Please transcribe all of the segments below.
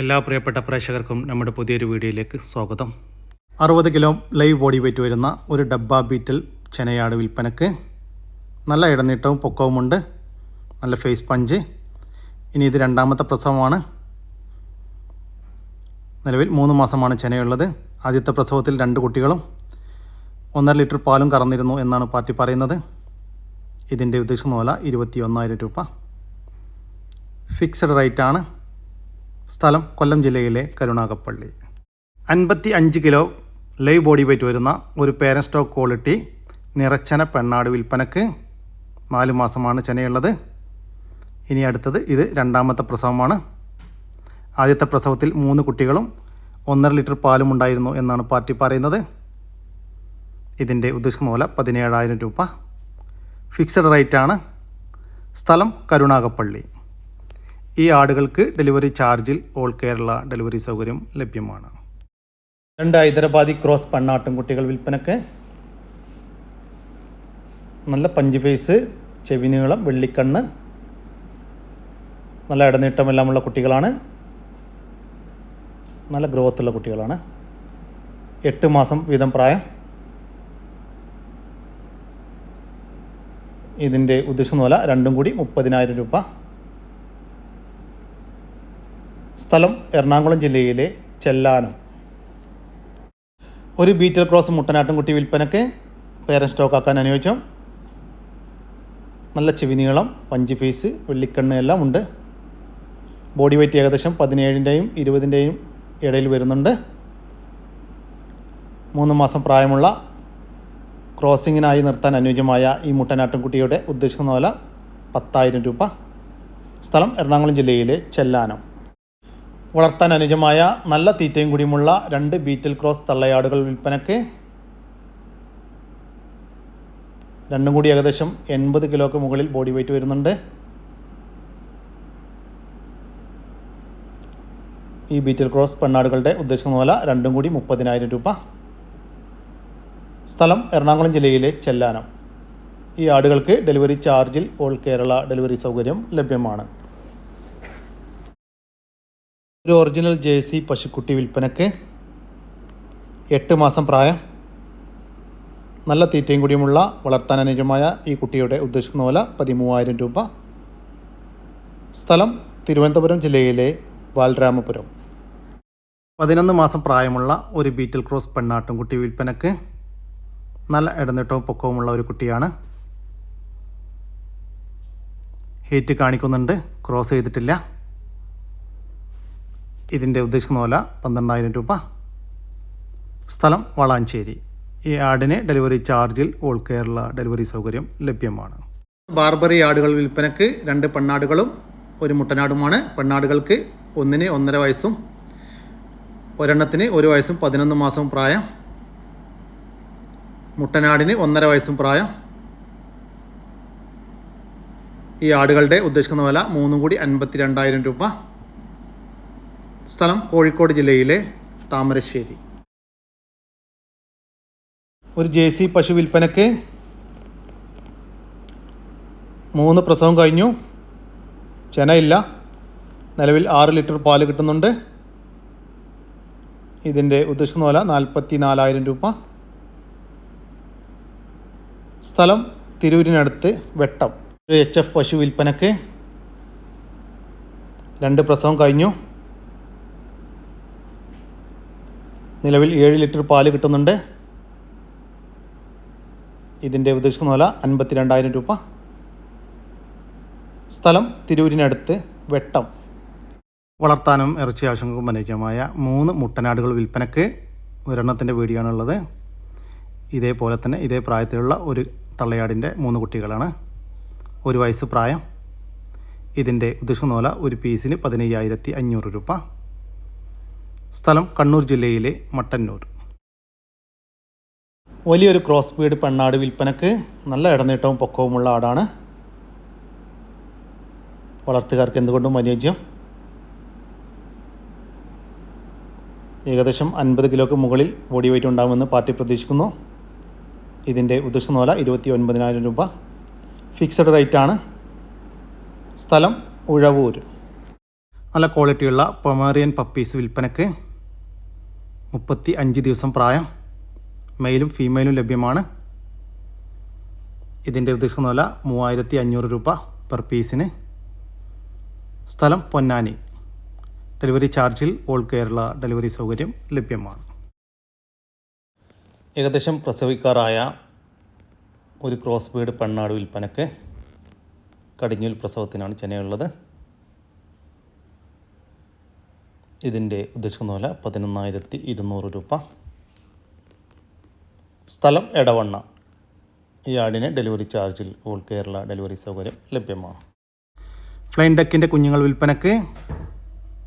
എല്ലാ പ്രിയപ്പെട്ട പ്രേക്ഷകർക്കും നമ്മുടെ പുതിയൊരു വീഡിയോയിലേക്ക് സ്വാഗതം. അറുപത് കിലോ ലൈവ് ബോഡി വെയിറ്റ് വരുന്ന ഒരു ഡബ്ബ ബീറ്റൽ ചെനയാട് വിൽപ്പനക്ക് നല്ല ഇടനീട്ടവും പൊക്കവുമുണ്ട്. നല്ല ഫേസ് പഞ്ച്. ഇനി ഇത് രണ്ടാമത്തെ പ്രസവമാണ്. നിലവിൽ മൂന്ന് മാസമാണ് ചെനയുള്ളത്. ആദ്യത്തെ പ്രസവത്തിൽ രണ്ട് കുട്ടികളും ഒന്നര ലിറ്റർ പാലും കറന്നിരുന്നു എന്നാണ് പാർട്ടി പറയുന്നത്. ഇതിന്റെ ഉദ്ദേശം മൂല ഇരുപത്തി ഒന്നായിരം രൂപ. ഫിക്സഡ് റേറ്റാണ്. സ്ഥലം കൊല്ലം ജില്ലയിലെ കരുണാകപ്പള്ളി അൻപത്തി അഞ്ച് കിലോ ലൈവ് ബോഡി വെയിറ്റ് വരുന്ന ഒരു പേരൻ സ്റ്റോക്ക് ക്വാളിറ്റി നിറച്ചന പെണ്ണാട് വിൽപ്പനക്ക് നാല് മാസമാണ് ചെനയുള്ളത്. ഇനി അടുത്തത് ഇത് രണ്ടാമത്തെ പ്രസവമാണ്. ആദ്യത്തെ പ്രസവത്തിൽ മൂന്ന് കുട്ടികളും ഒന്നര ലിറ്റർ പാലും ഉണ്ടായിരുന്നു എന്നാണ് പാർട്ടി പറയുന്നത്. ഇതിന്റെ ഉദ്ദേശിക്കുന്ന മൂല പതിനേഴായിരം രൂപ. ഫിക്സഡ് റേറ്റാണ്. സ്ഥലം കരുണാകപ്പള്ളി ഈ ആടുകൾക്ക് ഡെലിവറി ചാർജിൽ ഓൾ കേരള ഡെലിവറി സൗകര്യം ലഭ്യമാണ്. രണ്ട് ഹൈദരാബാദി ക്രോസ് പണ്ണാട്ടും കുട്ടികൾ വിൽപ്പനക്ക്. നല്ല പഞ്ച് ഫേസ് ചെവി നീളം വെള്ളിക്കണ്ണ്. നല്ല ഇടനീട്ടമെല്ലാമുള്ള കുട്ടികളാണ്. നല്ല ഗ്രോത്തുള്ള കുട്ടികളാണ്. എട്ട് മാസം വീതം പ്രായം. ഇതിന്റെ ഉദ്ദേശം എന്ന് രണ്ടും കൂടി മുപ്പതിനായിരം രൂപ. സ്ഥലം എറണാകുളം ജില്ലയിലെ ചെല്ലാനം. ഒരു ബീറ്റൽ ക്രോസ് മുട്ടനാട്ടുംകുട്ടി വിൽപ്പനയ്ക്ക് പേരൻ സ്റ്റോക്കാക്കാൻ അനുയോജ്യം. നല്ല ചെവി നീളം പഞ്ച് ഫീസ് വെള്ളിക്കണ്ണ് എല്ലാം ഉണ്ട്. ബോഡി വെയ്റ്റ് ഏകദേശം പതിനേഴിന്റെയും ഇരുപതിന്റെയും ഇടയിൽ വരുന്നുണ്ട്. മൂന്ന് മാസം പ്രായമുള്ള ക്രോസിങ്ങിനായി നിർത്താൻ അനുയോജ്യമായ ഈ മുട്ടനാട്ടുംകുട്ടിയുടെ ഉദ്ദേശിക്കുന്ന വില പത്തായിരം രൂപ. സ്ഥലം എറണാകുളം ജില്ലയിലെ ചെല്ലാനം. വളർത്താൻ അനുജമായ നല്ല തീറ്റയും കൂടിയുമുള്ള രണ്ട് ബീറ്റൽ ക്രോസ് തള്ളയാടുകൾ വിൽപ്പനയ്ക്ക് രണ്ടും കൂടി ഏകദേശം എൺപത് കിലോക്ക് മുകളിൽ ബോഡി വെയിറ്റ് വരുന്നുണ്ട്. ഈ ബീറ്റൽ ക്രോസ് പെണ്ണാടുകളുടെ ഉദ്ദേശിക്കുന്ന പോലെ രണ്ടും കൂടി മുപ്പതിനായിരം രൂപ. സ്ഥലം എറണാകുളം ജില്ലയിലെ ചെല്ലാനം. ഈ ആടുകൾക്ക് ഡെലിവറി ചാർജിൽ ഓൾ കേരള ഡെലിവറി സൗകര്യം ലഭ്യമാണ്. ഒരു ഒറിജിനൽ ജേഴ്സി പശുക്കുട്ടി വിൽപ്പനക്ക് എട്ട് മാസം പ്രായം. നല്ല തീറ്റയും കൂടിയുമുള്ള വളർത്താൻ അനുയോജ്യമായ ഈ കുട്ടിയുടെ ഉദ്ദേശിക്കുന്ന പോലെ പതിമൂവായിരം രൂപ. സ്ഥലം തിരുവനന്തപുരം ജില്ലയിലെ ബാലരാമപുരം പതിനൊന്ന് മാസം പ്രായമുള്ള ഒരു ബീറ്റൽ ക്രോസ് പെണ്ണാട്ടും കുട്ടി വിൽപ്പനക്ക് നല്ല ഇടനീട്ടവും പൊക്കവുമുള്ള ഒരു കുട്ടിയാണ്. ഹീറ്റ് കാണിക്കുന്നുണ്ട്. ക്രോസ് ചെയ്തിട്ടില്ല. ഇതിന്റെ ഉദ്ദേശിക്കുന്ന വില പന്ത്രണ്ടായിരം രൂപ. സ്ഥലം വളാഞ്ചേരി. ഈ ആടിന് ഡെലിവറി ചാർജിൽ ഓൾ കേരള ഡെലിവറി സൗകര്യം ലഭ്യമാണ്. ബാർബറി ആടുകൾ വിൽപ്പനക്ക് രണ്ട് പെണ്ണാടുകളും ഒരു മുട്ടനാടുമാണ്. പെണ്ണാടുകൾക്ക് ഒന്നിന് ഒന്നര വയസ്സും ഒരെണ്ണത്തിന് ഒരു വയസ്സും പതിനൊന്ന് മാസവും പ്രായം. മുട്ടനാടിന് ഒന്നര വയസ്സും പ്രായം. ഈ ആടുകളുടെ ഉദ്ദേശിക്കുന്ന വില മൂന്നും കൂടി അൻപത്തി രണ്ടായിരം രൂപ. സ്ഥലം കോഴിക്കോട് ജില്ലയിലെ താമരശ്ശേരി. ഒരു ജെ സി പശു വിൽപ്പനക്ക് മൂന്ന് പ്രസവം കഴിഞ്ഞു. ചെനയില്ല. നിലവിൽ ആറ് ലിറ്റർ പാൽ കിട്ടുന്നുണ്ട്. ഇതിന്റെ ഉദ്ദേശിക്കുന്ന വില നാൽപ്പത്തി നാലായിരം രൂപ. സ്ഥലം തിരൂരിനടുത്ത് വെട്ടം. ഒരു എച്ച് എഫ് പശു വിൽപ്പനക്ക് രണ്ട് പ്രസവം കഴിഞ്ഞു. നിലവിൽ ഏഴ് ലിറ്റർ പാൽ കിട്ടുന്നുണ്ട്. ഇതിന്റെ ഉദ്ദേശിക്കുന്ന വില അൻപത്തി രണ്ടായിരം രൂപ. സ്ഥലം തിരൂരിനടുത്ത് വെട്ടം. വളർത്താനും ഇറച്ചി ആവശ്യങ്ങൾക്കും അനുയോജ്യമായ മൂന്ന് മുട്ടനാടുകൾ വിൽപ്പനയ്ക്ക് ഒരെണ്ണത്തിന്റെ വീഡിയോ ആണുള്ളത് ഇതേപോലെ തന്നെ ഇതേ പ്രായത്തിലുള്ള ഒരു തള്ളയാടിന്റെ മൂന്ന് കുട്ടികളാണ്. ഒരു വയസ്സ് പ്രായം. ഇതിന്റെ ഉദ്ദേശിക്കുന്ന വില ഒരു പീസിന് പതിനയ്യായിരത്തി അഞ്ഞൂറ് രൂപ. സ്ഥലം കണ്ണൂർ ജില്ലയിലെ മട്ടന്നൂർ. വലിയൊരു ക്രോസ് ബീഡ് പെണ്ണാട് വിൽപ്പനക്ക് നല്ല ഇടനീട്ടവും പൊക്കവുമുള്ള ആടാണ്. വളർത്തുകാർക്ക് എന്തുകൊണ്ടും അനുയോജ്യം. ഏകദേശം അൻപത് കിലോക്ക് മുകളിൽ ബോഡി വെയിറ്റ് ഉണ്ടാകുമെന്ന് പാർട്ടി പ്രതീക്ഷിക്കുന്നു. ഇതിന്റെ ഉദ്ദേശ നോല ഇരുപത്തി ഒൻപതിനായിരം രൂപ. ഫിക്സഡ് റേറ്റാണ്. സ്ഥലം ഉഴവൂർ. നല്ല ക്വാളിറ്റിയുള്ള പൊമേറിയൻ പപ്പീസ് വിൽപ്പനക്ക് മുപ്പത്തി അഞ്ച് ദിവസം പ്രായം. മെയിലും ഫീമെയിലും ലഭ്യമാണ്. ഇതിന്റെ ഉദ്ദേശിക്കുന്ന വില മൂവായിരത്തി അഞ്ഞൂറ് രൂപ പെർ പീസിന് സ്ഥലം പൊന്നാനി. ഡെലിവറി ചാർജിൽ ഓൾ കേരള ഡെലിവറി സൗകര്യം ലഭ്യമാണ്. ഏകദേശം പ്രസവിക്കാറായ ഒരു ക്രോസ് ബീഡ് പെണ്ണാട് വിൽപ്പനക്ക് കടിഞ്ഞൂൽ പ്രസവത്തിനാണ് ചെനയുള്ളത് ഇതിന്റെ ഉദ്ദേശിക്കുന്ന വില പതിനൊന്നായിരത്തി ഇരുന്നൂറ് രൂപ. സ്ഥലം എടവണ്ണ. ഈ ആടിന് ഡെലിവറി ചാർജിൽ ഓൾ കേരള ഡെലിവറി സൗകര്യം ലഭ്യമാണ്. ഫ്ലൈൻ ഡെക്കിന്റെ കുഞ്ഞുങ്ങൾ വിൽപ്പനക്ക്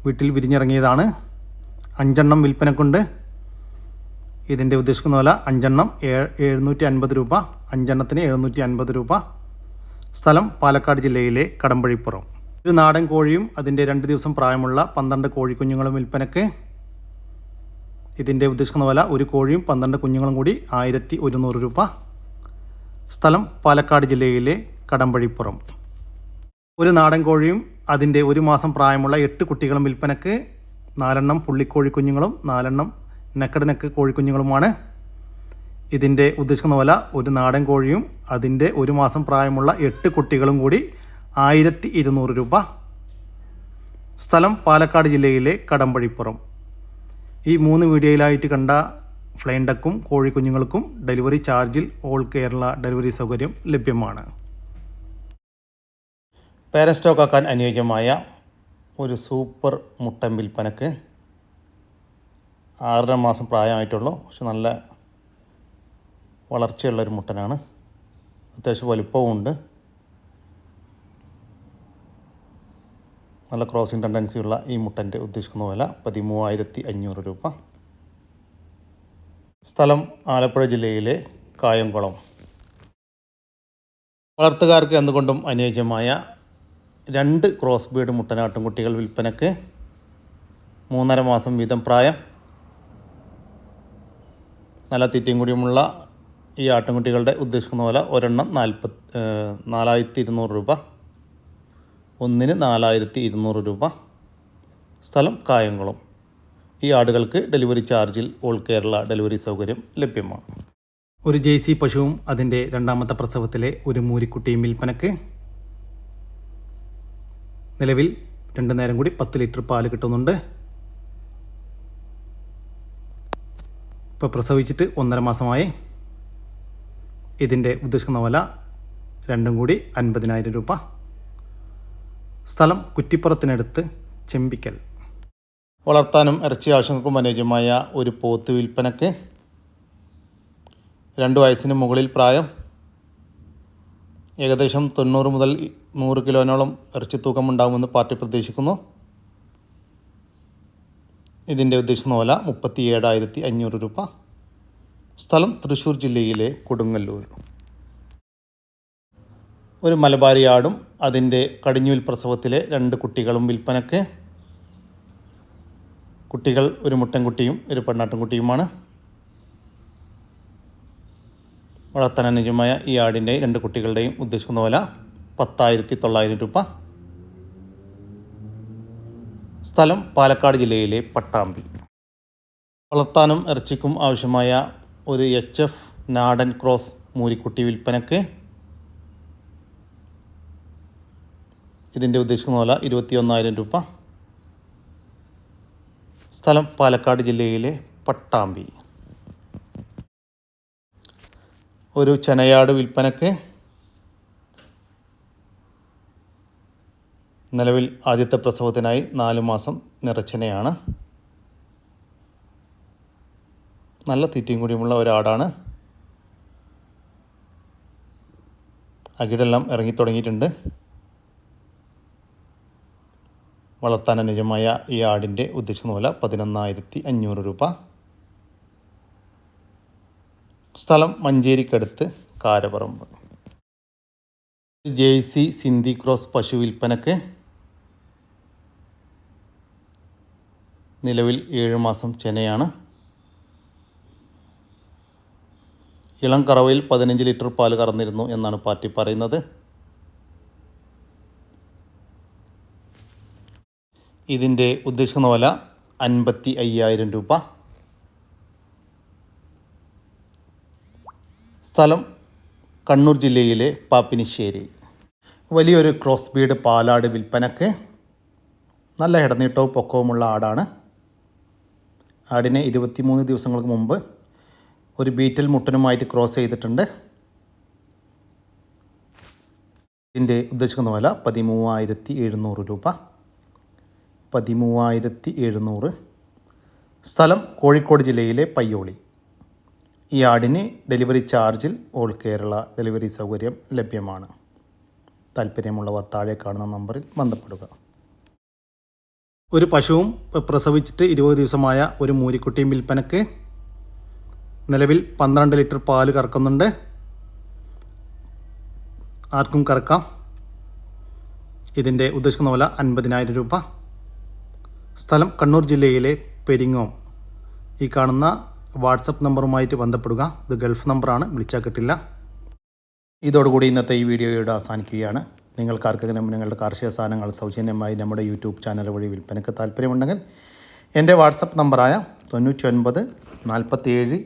വീട്ടിൽ വിരിഞ്ഞിറങ്ങിയതാണ്. അഞ്ചെണ്ണം വിൽപ്പനക്കുണ്ട്. ഇതിന്റെ ഉദ്ദേശിക്കുന്ന വില അഞ്ചെണ്ണം എഴുന്നൂറ്റി അൻപത് രൂപ അഞ്ചെണ്ണത്തിന് എഴുന്നൂറ്റി അൻപത് രൂപ. സ്ഥലം പാലക്കാട് ജില്ലയിലെ കടമ്പഴിപ്പുറം. ഒരു നാടൻ കോഴിയും അതിന്റെ രണ്ട് ദിവസം പ്രായമുള്ള പന്ത്രണ്ട് കോഴിക്കുഞ്ഞുങ്ങളും വിൽപ്പനയ്ക്ക് ഇതിന്റെ ഉദ്ദേശിക്കുന്ന വില ഒരു കോഴിയും പന്ത്രണ്ട് കുഞ്ഞുങ്ങളും കൂടി ആയിരത്തി ഒരുന്നൂറ് രൂപ. സ്ഥലം പാലക്കാട് ജില്ലയിലെ കടമ്പഴിപ്പുറം. ഒരു നാടൻ കോഴിയും അതിന്റെ ഒരു മാസം പ്രായമുള്ള എട്ട് കുട്ടികളും വിൽപ്പനയ്ക്ക് നാലെണ്ണം പുള്ളിക്കോഴി കുഞ്ഞുങ്ങളും നാലെണ്ണം നെക്കട് നെക്ക് കോഴിക്കുഞ്ഞുങ്ങളുമാണ് ഇതിന്റെ ഉദ്ദേശിക്കുന്ന വില ഒരു നാടൻ കോഴിയും അതിന്റെ ഒരു മാസം പ്രായമുള്ള എട്ട് കുട്ടികളും കൂടി ആയിരത്തി ഇരുന്നൂറ് രൂപ. സ്ഥലം പാലക്കാട് ജില്ലയിലെ കടമ്പഴിപ്പുറം. ഈ മൂന്ന് വീഡിയോയിലായിട്ട് കണ്ട ഫ്ലൈൻഡക്കും കോഴിക്കുഞ്ഞുങ്ങൾക്കും ഡെലിവറി ചാർജിൽ ഓൾ കേരള ഡെലിവറി സൗകര്യം ലഭ്യമാണ്. പേരൻ സ്റ്റോക്ക് ആക്കാൻ അനുയോജ്യമായ ഒരു സൂപ്പർ മുട്ടൻ വിൽപ്പനക്ക് ആറര മാസം പ്രായമായിട്ടുള്ളൂ. പക്ഷെ നല്ല വളർച്ചയുള്ളൊരു മുട്ടനാണ്. അത്യാവശ്യം വലിപ്പവും നല്ല ക്രോസിംഗ് ടെൻഡൻസിയുള്ള ഈ മുട്ടന്റെ ഉദ്ദേശിക്കുന്ന വില പതിമൂവായിരത്തി അഞ്ഞൂറ് രൂപ. സ്ഥലം ആലപ്പുഴ ജില്ലയിലെ കായംകുളം. വളർത്തുകാർക്ക് എന്തുകൊണ്ടും അനുയോജ്യമായ രണ്ട് ക്രോസ് ബീഡ് മുട്ടനാട്ടുംകുട്ടികൾ വിൽപ്പനക്ക് മൂന്നര മാസം വീതം പ്രായം. നല്ല തീറ്റയും കൂടിയുമുള്ള ഈ ആട്ടിൻകുട്ടികളുടെ ഉദ്ദേശിക്കുന്ന പോലെ ഒരെണ്ണം നാൽപ്പത്തി നാലായിരത്തി ഇരുന്നൂറ് രൂപ. ഒന്നിന് നാലായിരത്തി ഇരുന്നൂറ് രൂപ. സ്ഥലം കായംകുളം. ഈ ആടുകൾക്ക് ഡെലിവറി ചാർജിൽ ഓൾ കേരള ഡെലിവറി സൗകര്യം ലഭ്യമാണ്. ഒരു ജെയ്സി പശുവും അതിന്റെ രണ്ടാമത്തെ പ്രസവത്തിലെ ഒരു മൂരിക്കുട്ടിയും വിൽപ്പനക്ക് നിലവിൽ രണ്ട് നേരം കൂടി പത്ത് ലിറ്റർ പാൽ കിട്ടുന്നുണ്ട്. ഇപ്പോൾ പ്രസവിച്ചിട്ട് ഒന്നര മാസമായി. ഇതിന്റെ ഉദ്ദേശിക്കുന്ന വില രണ്ടും കൂടി അൻപതിനായിരം രൂപ. സ്ഥലം കുറ്റിപ്പുറത്തിനടുത്ത് ചെമ്പിക്കൽ. വളർത്താനും ഇറച്ചി ആവശ്യങ്ങൾക്കും അനുയോജ്യമായ ഒരു പോത്ത് വിൽപ്പനക്ക് രണ്ട് വയസ്സിന് മുകളിൽ പ്രായം ഏകദേശം തൊണ്ണൂറ് മുതൽ നൂറ് കിലോനോളം ഇറച്ചി തൂക്കമുണ്ടാകുമെന്ന് പാർട്ടി പ്രതീക്ഷിക്കുന്നു. ഇതിന്റെ ഉദ്ദേശിക്കുന്ന വില മുപ്പത്തി ഏഴായിരത്തി അഞ്ഞൂറ് രൂപ. സ്ഥലം തൃശ്ശൂർ ജില്ലയിലെ കൊടുങ്ങല്ലൂർ. ഒരു മലബാരി ആടും അതിന്റെ കടിഞ്ഞൂൽ പ്രസവത്തിലെ രണ്ട് കുട്ടികളും വിൽപ്പനക്ക്. കുട്ടികൾ ഒരു മുട്ടൻകുട്ടിയും ഒരു പെണ്ണാട്ടുംകുട്ടിയുമാണ്. വളർത്താൻ അനുയോജ്യമായ ഈ ആടിന്റെ രണ്ട് കുട്ടികളുടെയും ഉദ്ദേശിക്കുന്ന വില പത്തായിരത്തി തൊള്ളായിരം രൂപ. സ്ഥലം പാലക്കാട് ജില്ലയിലെ പട്ടാമ്പി. വളർത്താനും ഇറച്ചിക്കും ആവശ്യമായ ഒരു എച്ച് എഫ് നാടൻ ക്രോസ് മൂരിക്കുട്ടി വിൽപ്പനക്ക് ഇതിന്റെ ഉദ്ദേശിക്കുന്ന പോലെ ഇരുപത്തി ഒന്നായിരം രൂപ. സ്ഥലം പാലക്കാട് ജില്ലയിലെ പട്ടാമ്പി. ഒരു ചനയാട് വിൽപ്പനക്ക് നിലവിൽ ആദ്യത്തെ പ്രസവത്തിനായി നാല് മാസം നിറച്ചനയാണ് നല്ല തീറ്റയും കൂടിയുമുള്ള ഒരാടാണ്. അകിടെല്ലാം ഇറങ്ങി തുടങ്ങിയിട്ടുണ്ട് വളർത്താൻ അനുജമായ ഈ ആടിന്റെ ഉദ്ദേശിക്കുന്ന വില പതിനൊന്നായിരത്തി അഞ്ഞൂറ് രൂപ. സ്ഥലം മഞ്ചേരിക്കടുത്ത് കാരപറമ്പ്. ജേഴ്സി സിന്ധി ക്രോസ് പശു വിൽപ്പനക്ക് നിലവിൽ ഏഴ് മാസം ചെനയാണ് ഇളം കറവയിൽ പതിനഞ്ച് ലിറ്റർ പാൽ കറന്നിരുന്നു എന്നാണ് പാർട്ടി പറയുന്നത്. ഇതിന്റെ ഉദ്ദേശിക്കുന്ന വില അൻപത്തി അയ്യായിരം രൂപ. സ്ഥലം കണ്ണൂർ ജില്ലയിലെ പാപ്പിനിശ്ശേരി. വലിയൊരു ക്രോസ് ബീഡ് പാലാട് വിൽപ്പനക്ക് നല്ല ഇടനീട്ടവും പൊക്കവുമുള്ള ആടാണ്. ആടിനെ ഇരുപത്തിമൂന്ന് ദിവസങ്ങൾക്ക് മുമ്പ് ഒരു ബീറ്റൽ മുട്ടനുമായിട്ട് ക്രോസ് ചെയ്തിട്ടുണ്ട്. ഇതിന്റെ ഉദ്ദേശിക്കുന്ന വില പതിമൂവായിരത്തി എഴുന്നൂറ് രൂപ. പതിമൂവായിരത്തി എഴുന്നൂറ് സ്ഥലം കോഴിക്കോട് ജില്ലയിലെ പയ്യോളി. ഈ ആടിന് ഡെലിവറി ചാർജിൽ ഓൾ കേരള ഡെലിവറി സൗകര്യം ലഭ്യമാണ്. താല്പര്യമുള്ളവർ താഴെ കാണുന്ന നമ്പറിൽ ബന്ധപ്പെടുക. ഒരു പശുവും പ്രസവിച്ചിട്ട് ഇരുപത് ദിവസമായ ഒരു മൂരിക്കുട്ടിയും വിൽപ്പനക്ക് നിലവിൽ പന്ത്രണ്ട് ലിറ്റർ പാൽ കറക്കുന്നുണ്ട്. ആർക്കും കറക്കാം. ഇതിന്റെ ഉദ്ദേശിക്കുന്ന വില അൻപതിനായിരം രൂപ. സ്ഥലം കണ്ണൂർ ജില്ലയിലെ പെരിങ്ങോം. ഈ കാണുന്ന വാട്സപ്പ് നമ്പറുമായിട്ട് ബന്ധപ്പെടുക. ഇത് ഗൾഫ് നമ്പറാണ്. വിളിച്ചാൽ കിട്ടില്ല. ഇതോടുകൂടി ഇന്നത്തെ ഈ വീഡിയോയുടെ അവസാനിക്കുകയാണ്. നിങ്ങൾക്ക് ആർക്കെങ്കിലും നിങ്ങളുടെ കാർഷിക സാധനങ്ങൾ സൗജന്യമായി നമ്മുടെ യൂട്യൂബ് ചാനൽ വഴി വിൽപ്പനയ്ക്ക് താല്പര്യമുണ്ടെങ്കിൽ എന്റെ വാട്സപ്പ് നമ്പറായ തൊണ്ണൂറ്റി ഒൻപത് നാൽപ്പത്തേഴ്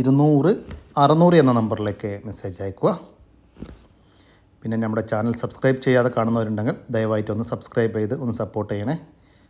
ഇരുന്നൂറ് അറുന്നൂറ് എന്ന നമ്പറിലേക്ക് മെസ്സേജ് അയക്കുക പിന്നെ നമ്മുടെ ചാനൽ സബ്സ്ക്രൈബ് ചെയ്യാതെ കാണുന്നവരുണ്ടെങ്കിൽ ദയവായിട്ട് ഒന്ന് സബ്സ്ക്രൈബ് ചെയ്ത് ഒന്ന് സപ്പോർട്ട് ചെയ്യണേ.